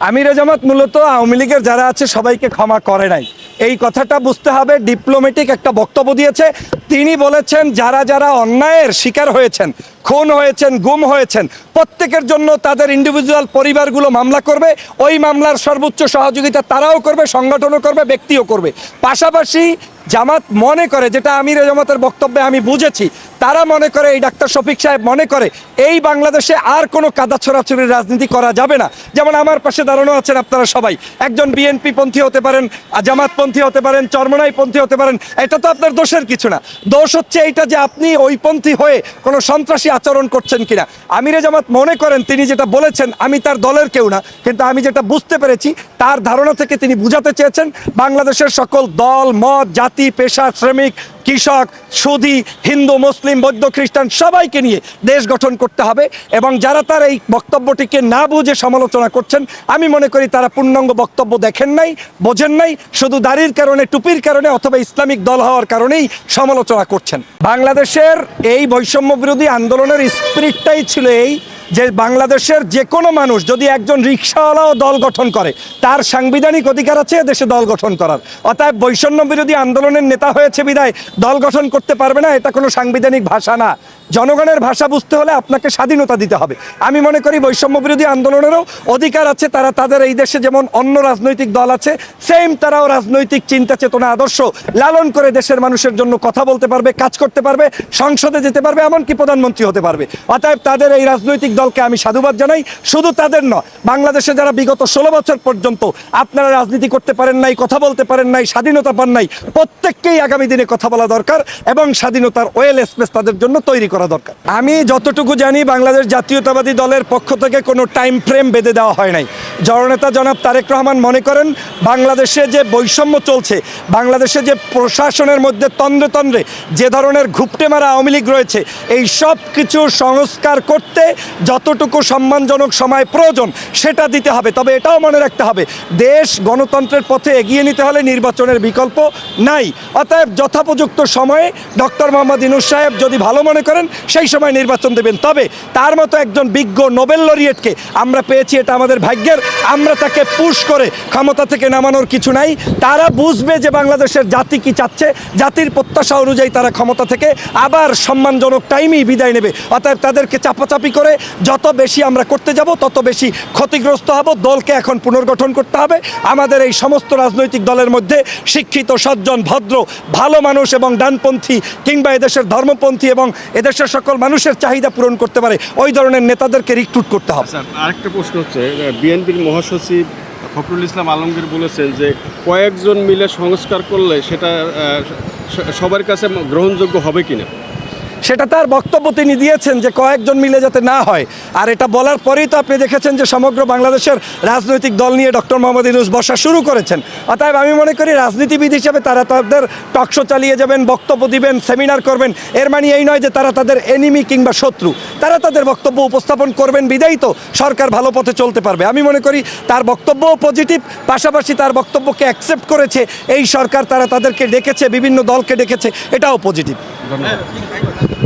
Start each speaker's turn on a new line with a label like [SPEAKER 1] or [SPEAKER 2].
[SPEAKER 1] আমির জামাত মূলত আওয়ামী লীগের যারা আছে সবাইকে ক্ষমা করে নাই। এই কথাটা বুঝতে হবে ডিপ্লোম্যাটিক একটা বক্তব্য দিয়েছে। তিনি বলেছেন, যারা যারা অন্যায়ের শিকার হয়েছেন, খুন হয়েছেন, গুম হয়েছেন, প্রত্যেকের জন্য তাদের ইন্ডিভিজুয়াল পরিবারগুলো মামলা করবে। ওই মামলার সর্বোচ্চ সহযোগিতা তারাও করবে, সংগঠনও করবে, ব্যক্তিও করবে। পাশাপাশি জামাত মনে করে, যেটা আমির জামাতের বক্তব্যে আমি বুঝেছি, তারা মনে করে, এই ডাক্তার শফিক সাহেব মনে করে, এই বাংলাদেশে আর কোনো কাদা ছড়াছড়ির রাজনীতি করা যাবে না। যেমন আমার পাশে দাঁড়ানো আছেন আপনারা সবাই। একজন বিএনপি পন্থী হতে পারেন জামাতপন্থী হতে পারেন চরমনাই পন্থী হতে পারেন, এটা তো আপনার দোষের কিছু না। দোষ হচ্ছে এইটা যে আপনি ওই পন্থী হয়ে কোনো সন্ত্রাসী আচরণ করছেন কিনা। আমিরে জামাত মনে করেন, তিনি যেটা বলেছেন, আমি তার দলের কেউ না, কিন্তু আমি যেটা বুঝতে পেরেছি, তার ধারণা থেকে তিনি বুঝাতে চেয়েছেন, বাংলাদেশের সকল দল, মত, জাতি পেশা, শ্রমিক, কৃষক, সুধী, হিন্দু, মুসলিম, বৌদ্ধ, খ্রিস্টান সবাইকে নিয়ে দেশ গঠন করতে হবে এবং যারা তার এই বক্তব্যটিকে না বুঝে সমালোচনা করছেন, আমি মনে করি তারা পূর্ণাঙ্গ বক্তব্য দেখেন নাই, বোঝেন নাই, শুধু দাড়ির কারণে, টুপির কারণে অথবা ইসলামিক দল হওয়ার কারণেই সমালোচনা করছেন। বাংলাদেশের এই বৈষম্য বিরোধী আন্দোলনের স্পিরিটটাই ছিল এই যে বাংলাদেশের যে কোনো মানুষ যদি একজন রিক্সাওয়ালাও দল গঠন করে, তার সাংবিধানিক অধিকার আছে দেশে দল গঠন করার। অর্থাৎ বৈষম্য বিরোধী আন্দোলনের নেতা হয়েছে বিদায় দল গঠন করতে পারবে না, এটা কোনো সাংবিধানিক ভাষা না। জনগণের ভাষা বুঝতে হলে আপনাকে স্বাধীনতা দিতে হবে। আমি মনে করি বৈষম্য বিরোধী আন্দোলনেরও অধিকার আছে, তারা তাদের এই দেশে যেমন অন্য রাজনৈতিক দল আছে সেম তারাও রাজনৈতিক চিন্তা, চেতনা, আদর্শ লালন করে দেশের মানুষের জন্য কথা বলতে পারবে, কাজ করতে পারবে, সংসদে যেতে পারবে, এমনকি প্রধানমন্ত্রী হতে পারবে। অতএব তাদের এই রাজনৈতিক দলকে আমি সাধুবাদ জানাই, শুধু তাদের নয়, বাংলাদেশে যারা বিগত ষোলো বছর পর্যন্ত আপনারা রাজনীতি করতে পারেন নাই, কথা বলতে পারেন নাই, স্বাধীনতা পান নাই, প্রত্যেককেই আগামী দিনে কথা বলা দরকার এবং স্বাধীনতার ওয়েল স্পেস তাদের জন্য তৈরি করা দরকার। আমি যতটুকু জানি, বাংলাদেশ জাতীয়তাবাদী দলের পক্ষ থেকে কোনো টাইম ফ্রেম বেঁধে দেওয়া হয় নাই। জননেতা জনাব তারেক রহমান মনে করেন, বাংলাদেশে যে বৈষম্য চলছে, বাংলাদেশে যে প্রশাসনের মধ্যে তন্দ্রে তন্দ্রে যে ধরনের ঘুপটে মারা আওয়ামী লীগ রয়েছে, এই সব কিছু সংস্কার করতে যতটুকু সম্মানজনক সময় প্রয়োজন, সেটা দিতে হবে। তবে এটাও মনে রাখতে হবে, দেশ গণতন্ত্রের পথে এগিয়ে নিতে হলে নির্বাচনের বিকল্প নাই। অতএব যথোপযুক্ত সময়ে ডক্টর মোহাম্মদ ইনুস সাহেব যদি ভালো মনে করেন সেই সময় নির্বাচন দেবেন। তবে তার মতো একজন বিজ্ঞ নোবেল লরিয়েটকে আমরা পেয়েছি, এটা আমাদের ভাগ্যের। আমরা তাকে পুশ করে ক্ষমতা থেকে নামানোর কিছু নাই। তারা বুঝবে যে বাংলাদেশের জাতি কি চাচ্ছে। জাতির প্রত্যাশা অনুযায়ী তারা ক্ষমতা থেকে আবার সম্মানজনক টাইমেই বিদায় নেবে। অতএব তাদেরকে চাপাচাপি করে যত বেশি আমরা করতে যাব, তত বেশি ক্ষতিগ্রস্ত হব। দলকে এখন পুনর্গঠন করতে হবে। আমাদের এই সমস্ত রাজনৈতিক দলের মধ্যে শিক্ষিত, সজ্জন, ভদ্র, ভালো মানুষ এবং ডানপন্থী কিংবা এদেশের ধর্মপন্থী এবং এদেশের সকল মানুষের চাহিদা পূরণ করতে পারে, ওই ধরনের নেতাদেরকে রিক্রুট করতে হবে।
[SPEAKER 2] আচ্ছা আরেকটা প্রশ্ন হচ্ছে বিএনপির মহাসচিব ফখরুল ইসলাম আলমগীর বলেছেন যে, কয়েকজন মিলে সংস্কার করলে সেটা সবার কাছে গ্রহণযোগ্য হবে কিনা?
[SPEAKER 1] সেটা তার বক্তব্য তিনি দিয়েছেন যে কয়েকজন মিলে যাতে না হয়। আর এটা বলার পরেই তো আপনি দেখেছেন যে সমগ্র বাংলাদেশের রাজনৈতিক দল নিয়ে ডক্টর মোহাম্মদ ইউনুস বসা শুরু করেছেন। অতএব আমি মনে করি রাজনীতিবিদ হিসেবে তারা তাদের টকশো চালিয়ে যাবেন, বক্তব্য দিবেন, সেমিনার করবেন। এর মানে এই নয় যে তারা তাদের এনিমি কিংবা শত্রু। তারা তাদের বক্তব্য উপস্থাপন করবেন, বিদায়ী তো সরকার ভালো পথে চলতে পারবে। আমি মনে করি তার বক্তব্যও পজিটিভ পাশাপাশি তার বক্তব্যকে অ্যাকসেপ্ট করেছে। এই সরকার তারা তাদেরকে ডেকেছে, বিভিন্ন দলকে ডেকেছে, এটাও পজিটিভ
[SPEAKER 2] ধন্যবাদ